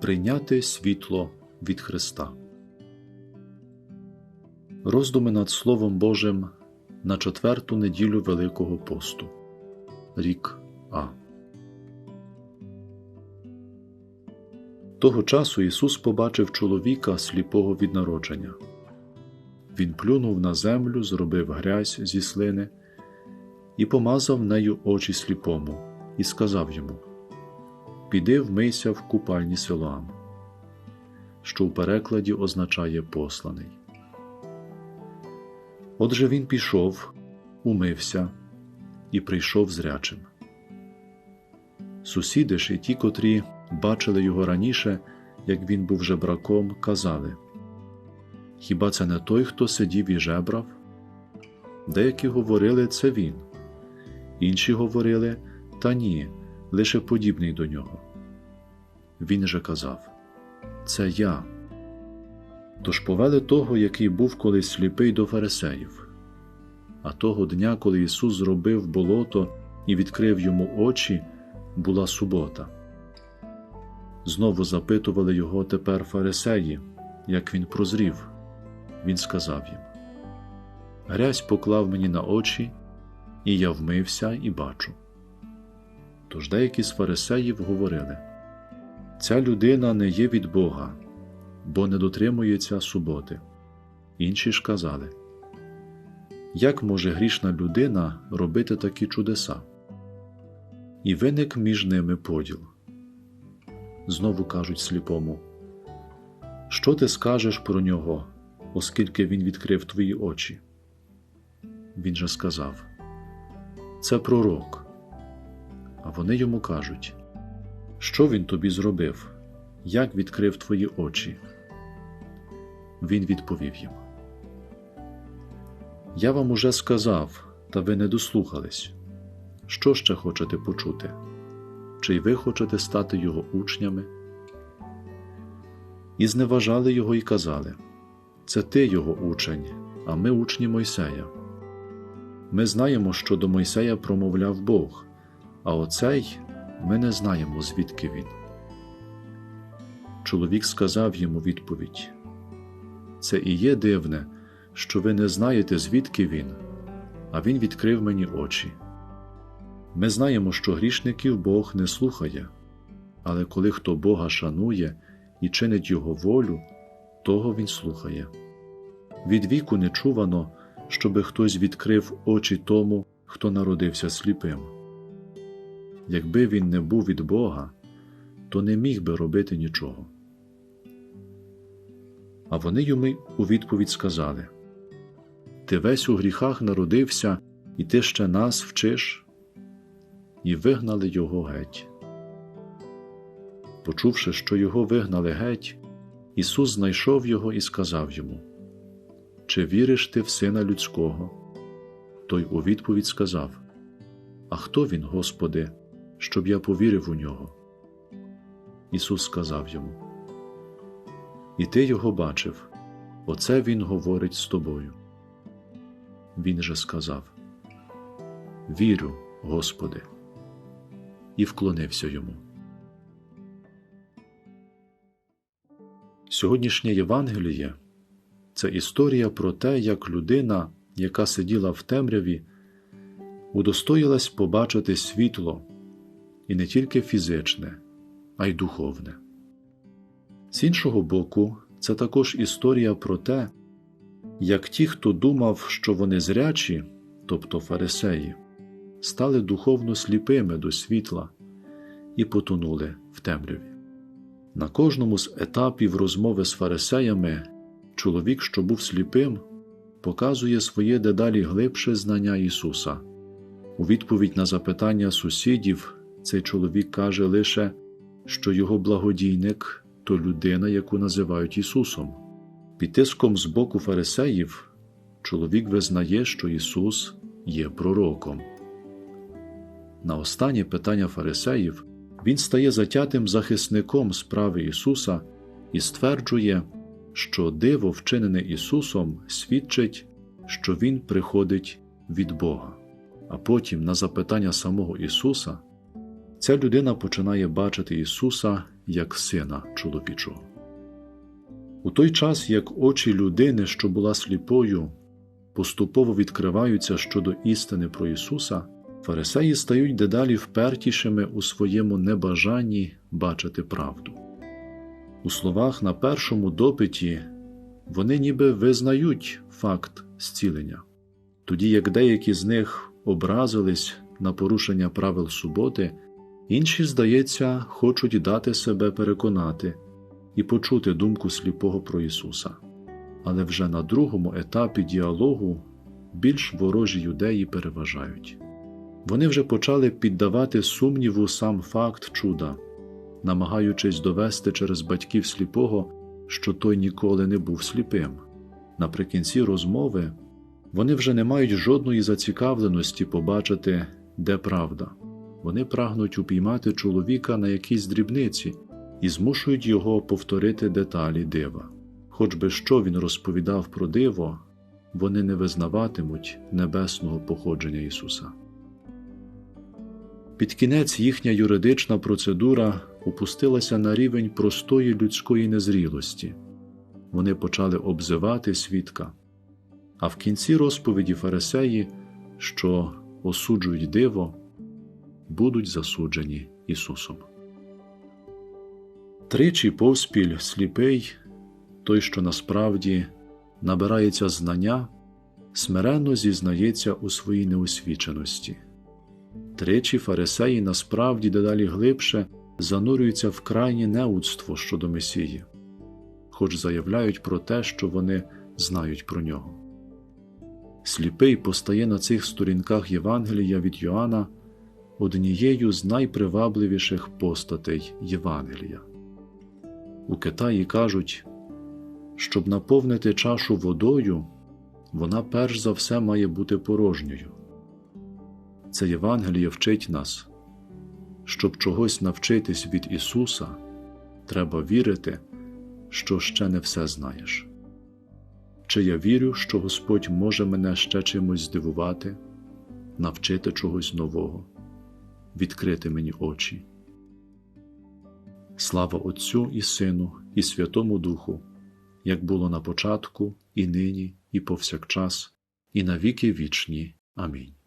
Прийняти світло від Христа. Роздуми над Словом Божим на четверту неділю Великого посту. Рік А. Того часу Ісус побачив чоловіка сліпого від народження. Він плюнув на землю, зробив грязь зі слини і помазав нею очі сліпому, і сказав йому: Піди вмийся в купальні Силоам, що в перекладі означає посланий. Отже він пішов, умився і прийшов зрячим. Сусіди ж і ті, котрі бачили його раніше, як він був жебраком, казали Хіба це не той, хто сидів і жебрав? Деякі говорили це він, інші говорили та ні, лише подібний до нього. Він же казав Це я. Тож повели того, який був колись сліпий до фарисеїв. А того дня, коли Ісус зробив болото і відкрив йому очі, була субота. Знову запитували його тепер фарисеї, як він прозрів. Він сказав їм: Грязь поклав мені на очі, і я вмився і бачу. Тож деякі з фарисеїв говорили: Ця людина не є від Бога, бо не дотримується суботи. Інші ж казали, як може грішна людина робити такі чудеса? І виник між ними поділ. Знову кажуть сліпому, що ти скажеш про нього, оскільки він відкрив твої очі? Він же сказав, Це пророк. А вони йому кажуть, що він тобі зробив, як відкрив твої очі? Він відповів їм: Я вам уже сказав, та ви не дослухались. Що ще хочете почути? Чи й ви хочете стати його учнями? І зневажали його і казали Це ти його учень, а ми учні Мойсея. Ми знаємо, що до Мойсея промовляв Бог, а оцей ми не знаємо, звідки він. Чоловік сказав йому відповідь Це і є дивне, що ви не знаєте, звідки він, а він відкрив мені очі. Ми знаємо, що грішників Бог не слухає, але коли хто Бога шанує і чинить Його волю, того Він слухає. Від віку не чувано, щоби хтось відкрив очі тому, хто народився сліпим. Якби він не був від Бога, то не міг би робити нічого. А вони йому у відповідь сказали Ти весь у гріхах народився, і ти ще нас вчиш і вигнали його геть. Почувши, що його вигнали геть, Ісус знайшов його і сказав йому: Чи віриш ти в Сина Людського? Той у відповідь сказав: А хто він, Господи, щоб я повірив у нього? Ісус сказав йому: І ти його бачив, оце Він говорить з тобою. Він же сказав: Вірю, Господи і вклонився йому. Сьогоднішнє Євангеліє це історія про те, як людина, яка сиділа в темряві, удостоїлась побачити світло і не тільки фізичне, а й духовне. З іншого боку, це також історія про те, як ті, хто думав, що вони зрячі, тобто фарисеї, стали духовно сліпими до світла і потонули в темряві. На кожному з етапів розмови з фарисеями чоловік, що був сліпим, показує своє дедалі глибше знання Ісуса. У відповідь на запитання сусідів цей чоловік каже лише, що його благодійник то людина, яку називають Ісусом. Під тиском з боку фарисеїв чоловік визнає, що Ісус є пророком. На останнє питання фарисеїв він стає затятим захисником справи Ісуса і стверджує, що диво, вчинене Ісусом, свідчить, що Він приходить від Бога. А потім, на запитання самого Ісуса, ця людина починає бачити Ісуса як Сина чоловічого. У той час, як очі людини, що була сліпою, поступово відкриваються щодо істини про Ісуса, фарисеї стають дедалі впертішими у своєму небажанні бачити правду. У словах на першому допиті вони ніби визнають факт зцілення, тоді як деякі з них образились на порушення правил суботи, інші, здається, хочуть дати себе переконати і почути думку сліпого про Ісуса. Але вже на другому етапі діалогу більш ворожі юдеї переважають. Вони вже почали піддавати сумніву сам факт чуда, намагаючись довести через батьків сліпого, що той ніколи не був сліпим. Наприкінці розмови вони вже не мають жодної зацікавленості побачити, де правда. Вони прагнуть упіймати чоловіка на якійсь дрібниці і змушують його повторити деталі дива. Хоч би що він розповідав про диво, вони не визнаватимуть небесного походження Ісуса. Під кінець їхня юридична процедура опустилася на рівень простої людської незрілості. Вони почали обзивати свідка, а в кінці розповіді фарисеї, що осуджують диво, будуть засуджені Ісусом. Тричі поспіль сліпий, той, що насправді набирається знання, смиренно зізнається у своїй неосвіченості. Тричі фарисеї насправді дедалі глибше занурюються в крайнє неудство щодо Месії, хоч заявляють про те, що вони знають про нього. Сліпий постає на цих сторінках Євангелія від Йоанна однією з найпривабливіших постатей Євангелія. У Китаї кажуть, щоб наповнити чашу водою, вона перш за все має бути порожньою. Це Євангеліє вчить нас, щоб чогось навчитись від Ісуса, треба вірити, що ще не все знаєш. Чи я вірю, що Господь може мене ще чимось здивувати, навчити чогось нового, відкрити мені очі. Слава Отцю і Сину, і Святому Духу, як було на початку, і нині, і повсякчас, і на віки вічні. Амінь.